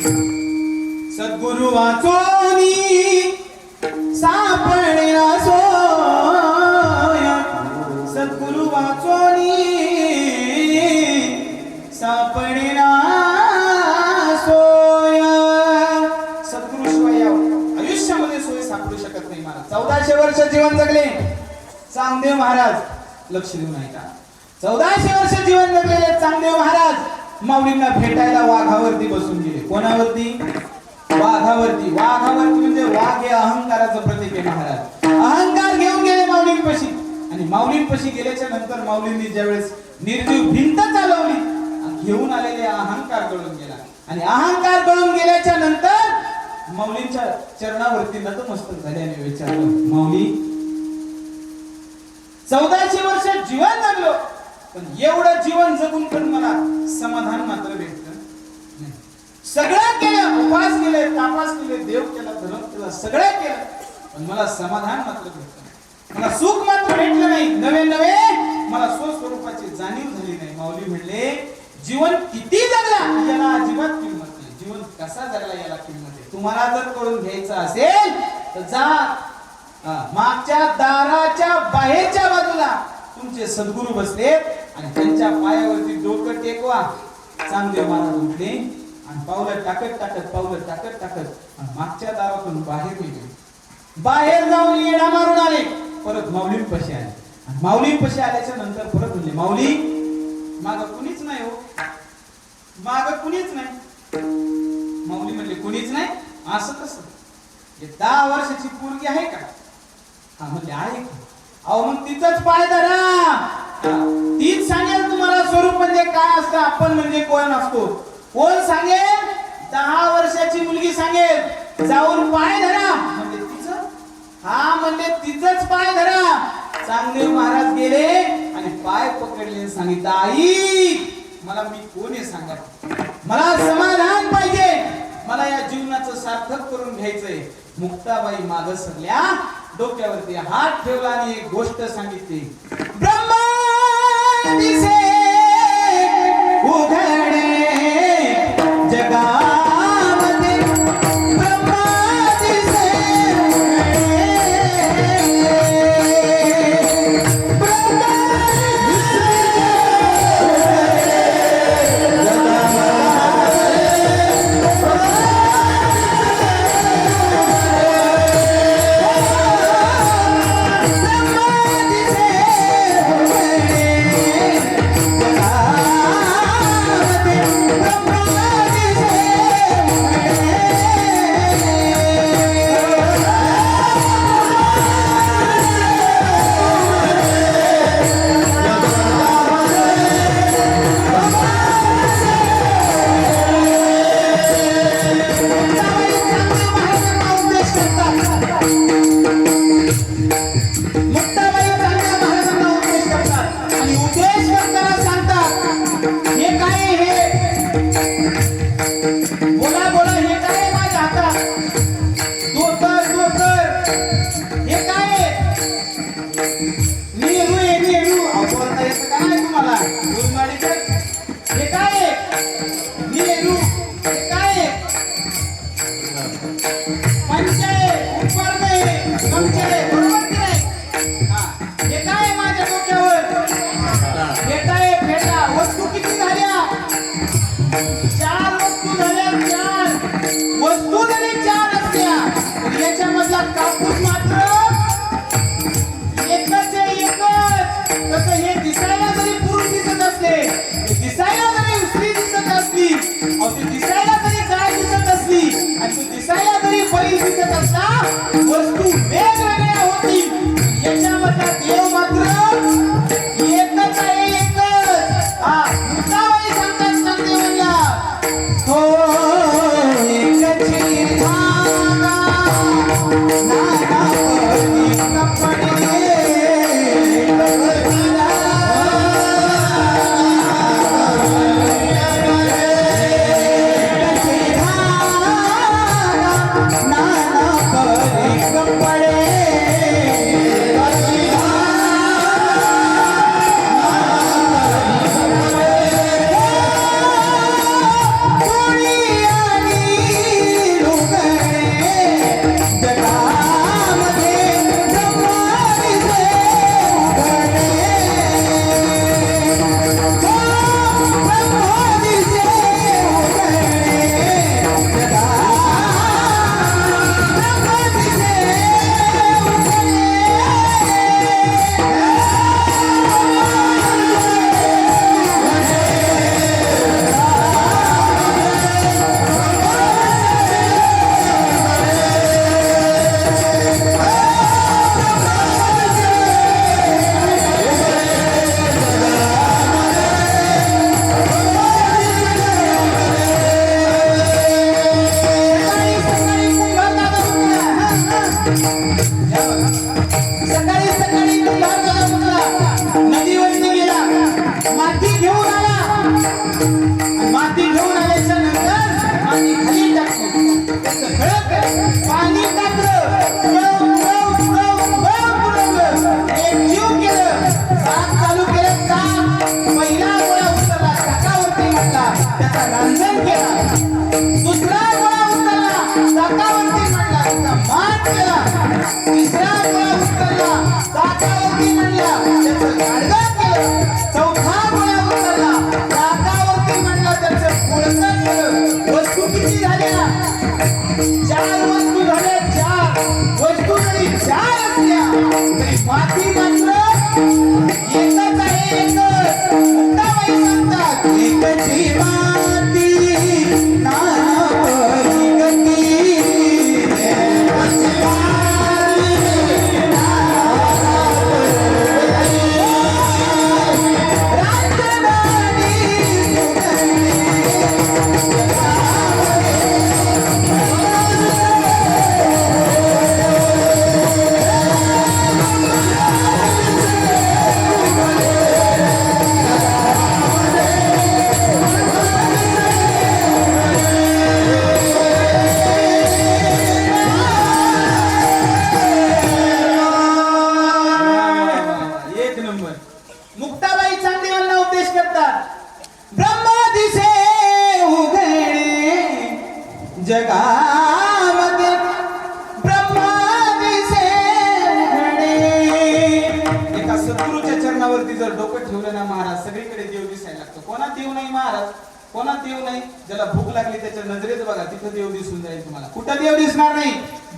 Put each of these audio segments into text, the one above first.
सद्गुरु वाचोनी सापडला सोया. सद्गुरु वाचोनी सापडला सद्गुरु शिवाय आयुष्यामध्ये सोय सापडू शकत नाही मला चौदाशे वर्ष जीवन जगले. चांगदेव महाराज लक्ष देऊ नाही का चौदाशे वर्ष जीवन जगलेले चांगदेव महाराज माऊलींना भेटायला वाघावरती बसून गेले. कोणावरती? वाघावरती. वाघावरती म्हणजे वाघ हे अहंकाराचं प्रतीक आहे महाराज. अहंकार घेऊन गेले माऊलींपाशी आणि माऊलींपाशी गेल्याच्यानंतर माऊलींनी ज्यावेळेस निर्जीव भिंत चालवली घेऊन आलेले अहंकार गळून गेला. आणि अहंकार गळून गेल्याच्यानंतर माऊलींच्या चरणावरती नतमस्तक झाले आणि विचारलं माऊली चौदाशे वर्ष जीवन जगलो पण एवढं जीवन जगून पण मला समाधान मात्र भेटलं. सगळं केलं उपवास केले तापास केले देव केला धर्म केला सगळं केलं. पण मला समाधान मात्र भेटलं मला सुख मात्र भेटलं नाही. नवे नवे मला स्वस्वरूपाची जाणीव झाली नाही. माऊली म्हणले जीवन किती जगला याला अजिबात किंमत नाही. जीवन कसा जगला याला किंमत आहे तुम्हाला जर करून घ्यायचं असेल तर जा. मागच्या दाराच्या बाहेरच्या बाजूला तुमचे सद्गुरू बसलेत आणि त्यांच्या पायावरती डोकं टेकवा. चांगले महाराज उठले आणि पावलं टाकत टाकत पावलं टाकत टाकत आणि मागच्या दारातून बाहेर निघले. बाहेर जाऊन येडा मारून आले. परत माऊली पशी आले. आणि माऊली पशी आल्याच्यानंतर परत म्हणले माऊली माग कुणीच नाही हो. माग कुणीच नाही. माऊली म्हणले कुणीच नाही? असं कसं? हे दहा वर्षाची पोरगी आहे का? हा म्हणजे आहे अहो मग तिचाच पाय धरा. तीच सांगेल तुम्हाला स्वरूप म्हणजे काय असतं आपण म्हणजे कोण असतो? कोण सांगेल? दहा वर्षाची मुलगी सांगेल. जाऊन पाय धरा. म्हणजे तिचं? हा म्हणजे तिचंच पाय धरा. चांगले महाराज गेले आणि पाय पकडले सांगितलं आई मला मी कोण आहे सांगा? मला समाधान पाहिजे. मला या जीवनाचं सार्थक करून घ्यायचंय. मुक्ताबाई माग सरल्या डोक्यावरती हात ठेवला आणि एक गोष्ट सांगितली. ब्रह्मा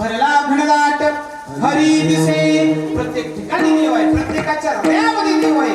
भरला घनदाट हरी दिसे. प्रत्येक ठिकाणी देव आहे प्रत्येकाच्या हृदयामध्ये देव आहे.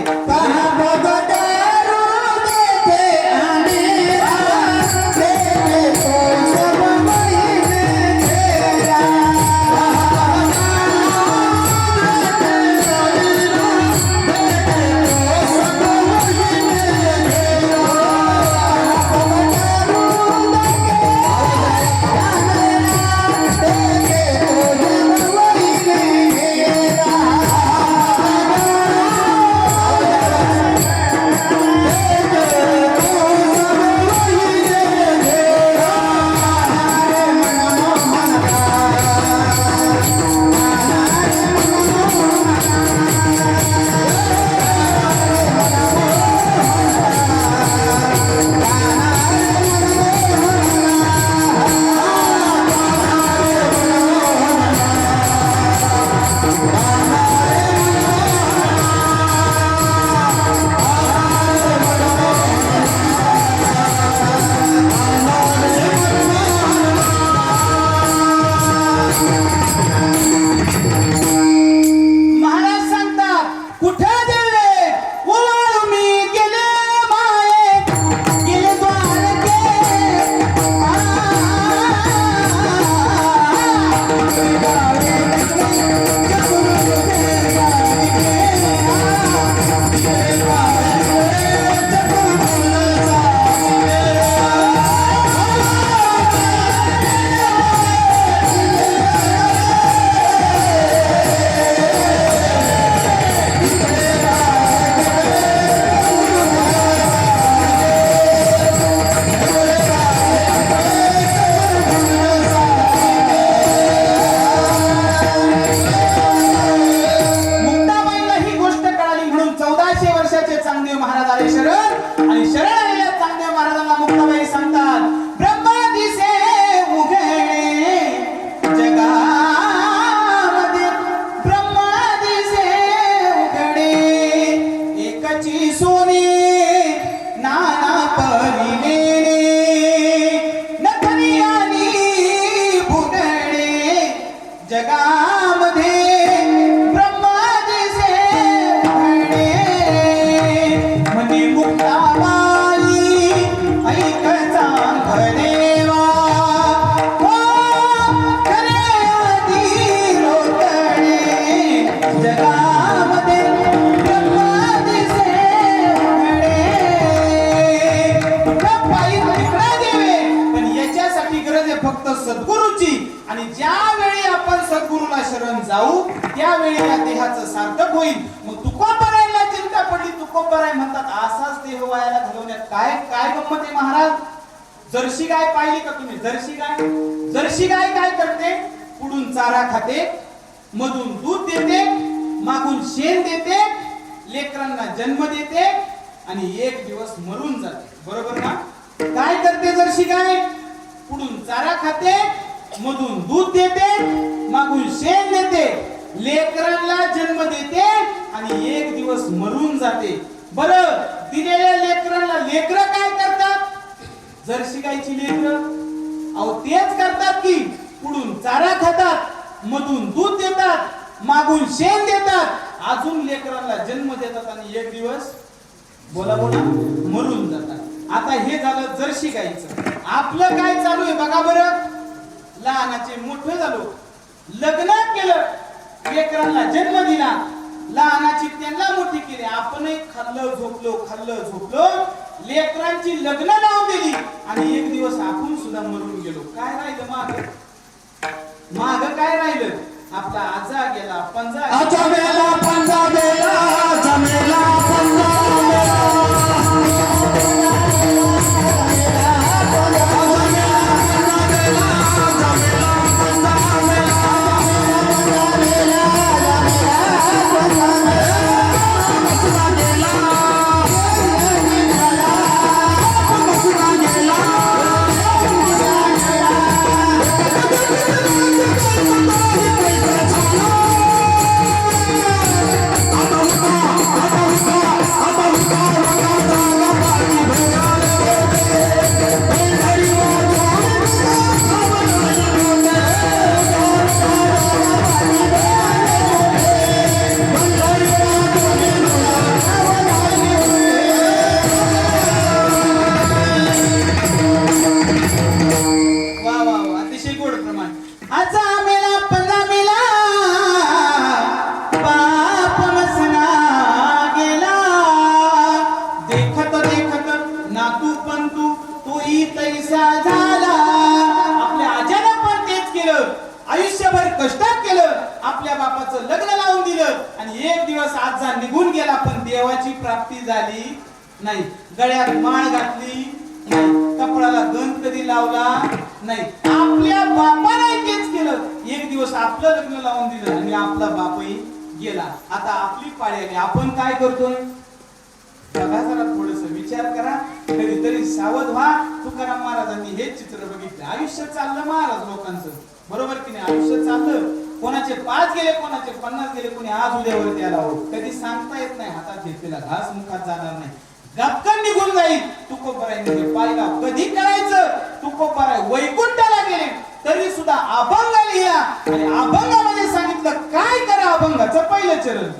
आणि शरण होईल. मग तुकोबरायला चिंता पडली. तुकोबराय म्हणतात असाच देह वायाला घालवण्यात काय काय गंमत आहे महाराज? जर्शी गाय पाहिली का तुम्ही? जर्शी गाय? जर्शी गाय काय करते? पुढून चारा खाते मधून दूध देते मागून शेण देते लेकरांना जन्म देते आणि एक दिवस मरून जाते. बरोबर ना? काय करते जर्शी गाय? पुढून चारा खाते मधून दूध देते मागून शेण देते लेकरांना जन्म देते आणि एक दिवस मरून जाते. बर दिलेल्या लेकरांना लेकर काय करतात? जर्सी शिकायची लेकर. अहो तेच करतात की पुढून चारा खातात मधून दूध देतात मागून शेण देतात. अजून लेकरांना जन्म देतात आणि एक दिवस बोला बोला मरून जातात. आता हे झालं जर्सी गाईचं आपलं काय चालू आहे बघा बरं. लहानाचे मोठं झालो. लग्न केलं. लेकरांना जन्म दिला. लहानाची त्यांना मोठी केली. आपणही खाल्लं झोपलो खाल्लं झोपलो. लेकरांची लग्न लावून दिली. आणि एक दिवस आपण सुद्धा मरून गेलो. काय राहिलं माग? माग काय राहिलं? आपला आजा गेला पंजा गेला. पंजा गेला. कधी लावला नाही. आपल्या बापाने तेच केलं. एक दिवस आपलं लग्न लावून दिलं आणि आपला बापही गेला. आता आपली पाळी आली. आपण काय करतोय? बघा जरा थोडस विचार करा. कधीतरी सावध व्हा. तुकाराम महाराजांनी हे चित्र बघितलं. आयुष्य चाललं महाराज लोकांचं. बरोबर की नाही? आयुष्य चाललं. कोणाचे पाच गेले कोणाचे पन्नास गेले कोणी आज उद्यावर त्याला हो कधी सांगता येत नाही. हातात घेतलेला घास मुखात जाणार नाही. झपकन निघून जाईल. तुकोबाराय म्हणजे पाहिला कधी करायचं? तुकोबाराय वैकुंठाला गेले. तरी सुद्धा अभंग लिहिला आणि अभंगामध्ये सांगितलं काय करा अभंगाचं? पहिलं चरण.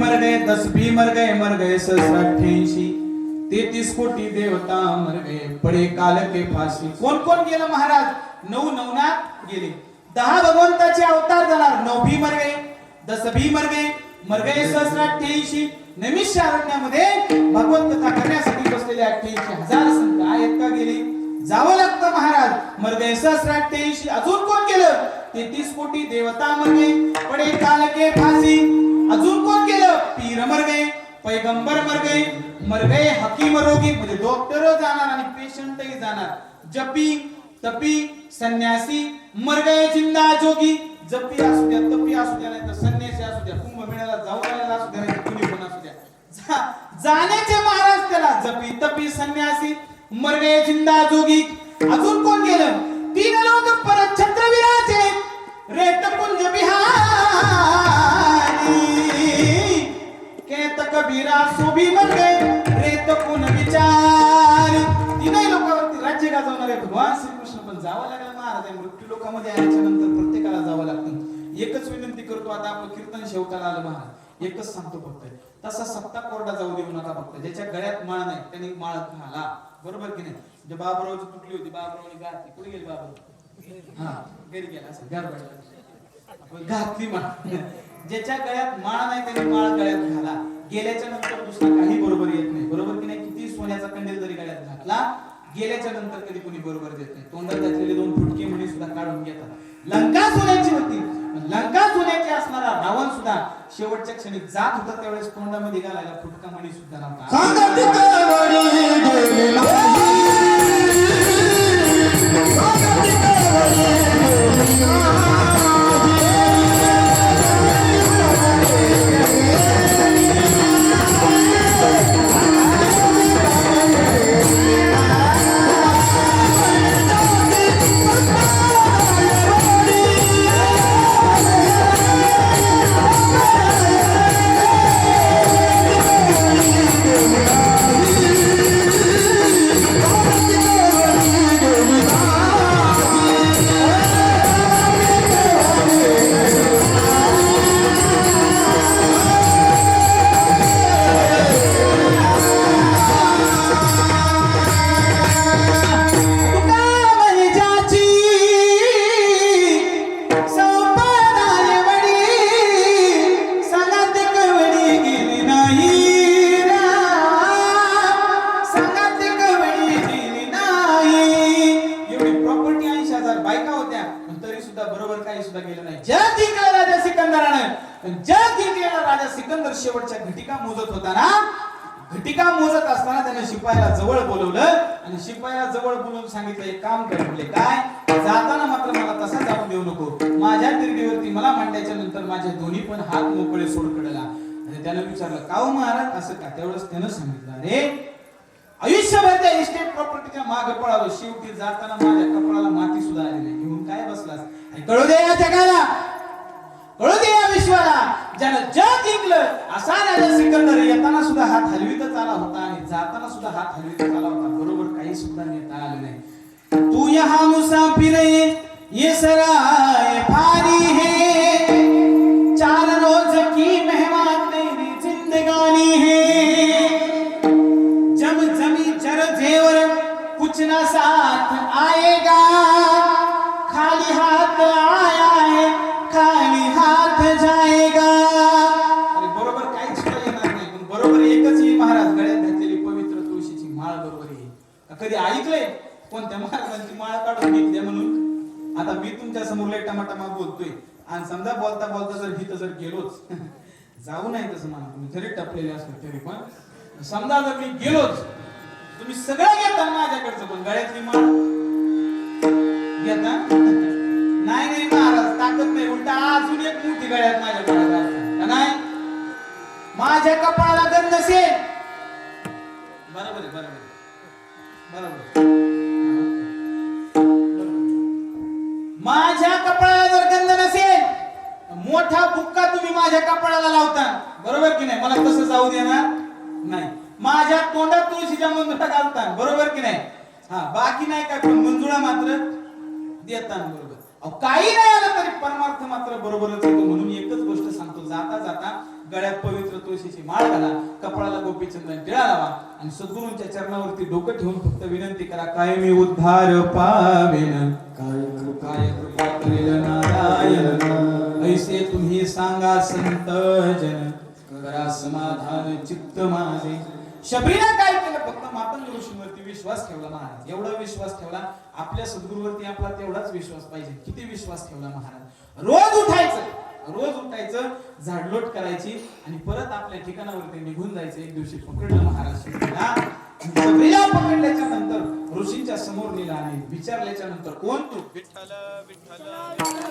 मर गए दस भी मर गए मर गए सहस्र अठ्ठ्याऐंशी तेहतीस कोटी देवता मर गए पडे काल के फाशी कोण कोण गेलं महाराज? नऊ नवनाथ गेले. दहा भगवंताचे अवतार जाणार नऊ भी मर गए दस भी मर गए मर गए सहस्र अठ्ठ्याऐंशी नैमिषारण्यामध्ये भगवंत कथा करण्यासाठी बसलेले अठ्ठ्याऐंशी हजार संत आहेत का गेले? जावं लागतं महाराज. मर गए सहस्र अठ्ठ्याऐंशी. अजून कोण गेलं? तेहतीस कोटी देवता मर गए पडे काल के फाशी अजून कोण गेले? पीर मर गए पैगंबर मर गए मर गए हकीम रोगी. म्हणजे डॉक्टर जाणार आणि पेशंटही जाणार. जपी तपी संन्यासी मर गए जिंदा जोगी. जपी असू द्या तपी असू द्या नाही तर संन्यासी असू द्या कुंभमेळ्याला जाऊ आलेला असू द्या नाही कुणी पण असू द्या. जाण्याचे महाराज त्याला जपी तपी संन्यासी मर गए जिंदा जोगी. अजून कोण कबीरा सोबी म्हणजे रेत कुन विचार. तिनही लोकांवरती राज्य गाजवणारे भगवान श्रीकृष्ण पण जावं लागलं महाराज आहे. मृत्यू लोकांमध्ये आल्याच्यानंतर प्रत्येकाला जावं लागतं. एकच विनंती करतो आता आपलं कीर्तन शेवटाला आलं महाराज. एकच सांगतो फक्त तसा सत्ता कोरडा जाऊ देऊ नका फक्त. ज्याच्या गळ्यात माळ नाही त्याने माळ घाला. बरोबर की नाही? जे बाबरावची तुटली होती बाबरावनी घातली कुठे गेली बाबराव? हा घरी गेला असं घर घातली माळ. ज्याच्या गळ्यात माळ नाही त्याने माळ गळ्यात घाला. गेल्याच्यानंतर दुसरा काही बरोबर येत नाही. बरोबर की नाही? किती सोन्याचा कंडील जरी गळ्यात घातला गेल्याच्यानंतर कधी कोणी बरोबर देत नाही. तोंडात घातलेले दोन फुटके म्हणी सुद्धा काढून घेतात. लंका सोन्याची होती. लंका सोन्याची असणारा रावण सुद्धा शेवटच्या क्षणी जात होता त्यावेळेस तोंडामध्ये घालायला फुटका म्हणी सुद्धा नव्हता. सुद्धा गेलं नाही. ज्या जिंकला राजा सिकंदरानं ज्या जिंकलेला राजा सिकंदर शेवटच्या घटिका मोजत होता ना घटिका मोजत असताना त्याने शिपायाला जवळ बोलवलं आणि शिपायाला जवळ बोलवून सांगितलं एक काम कर म्हणले काय? जाताना मात्र मला तसा जाऊन देऊ नको. माझ्या तिरडीवरती मला मांडल्याच्या नंतर माझे दोन्ही पण हात मोकळे सोड कडला आणि त्यानं विचारलं काव महाराज असं का? त्यावेळेस त्यानं सांगितलं अरे आयुष्यभर त्या इस्टेट प्रॉपर्टीच्या मागे पळालो. शेवटी जाताना माझ्या कपाळाला माती सुद्धा आली नाही. घेऊन काय बसलास? कळू दे या जगाला. कळू दे या विश्वाला. ज्यानं जग जिंकलं असा राजा सिकंदर येताना सुद्धा हात हलवीतच आला होता आणि जाताना सुद्धा हात हलवीतच आला होता. बरोबर काही सुद्धा नेता आलं नाही. तू यहा मुसाफिर है, ये सराय भारी टमाटमा बोलतोय. आणि समजा बोलता बोलता जर हिथं जर गेलोच जाऊ नाही तसं म्हणा. तुम्ही जरी टपलेले असले तरी पण. समजा जर मी गेलोच तुम्ही सगळं घेता माझ्याकडचं पण. गळ्यातली माळ. घेता? नाही नाही महाराज ताकद नाही. उलटा अजून एक मोठी गळ्यात माझ्या बाळाला नाही? माझ्या कपाळाला गंध नसेल बरोबर आहे बरोबर बरोबर माझ्या मोठा बुक्का तुम्ही माझ्या माझ्या कपाळाला बरोबर की नाही? मला तसं जाऊ देणार नाही. माझ्या तोंडात तुळशीच्या मंजुळा घालता. बरोबर की नाही? हा बाकी नाही काय पण मंजुळा मात्र देता बरोबर. अहो, काही नाही आलं तरी परमार्थ मात्र बरोबरच येतो. म्हणून एकच गोष्ट सांगतो. जाता जाता गळ्यात पवित्र तुळशीची माळ घाला कपाळाला गोपीचंदन टिळा लावा आणि सद्गुरूंच्या चरणावरती डोकं ठेवून फक्त विनंती करा काय मी उद्धार पावेन. काय कृपाय कृपा करेल नारायण. ऐसे तुम्ही सांगा संत जन. करा समाधान चित्त माझे शबरीला काय केलं? फक्त मातंग ऋषींवरती विश्वास ठेवला महाराज. एवढा विश्वास ठेवला. आपल्या सद्गुरूवरती आपला तेवढाच विश्वास पाहिजे. किती विश्वास ठेवला महाराज? रोज उठायचं. रोज उठायचं झाडलोट करायची आणि परत आपल्या ठिकाणावरती निघून जायचं. एक दिवशी पकडलं महाराज शबरीला. शबरीला पकडल्याच्या नंतर ऋषींच्या समोर नेला आणि विचारल्याच्या नंतर कोण तू? विठ्ठल विठ्ठल.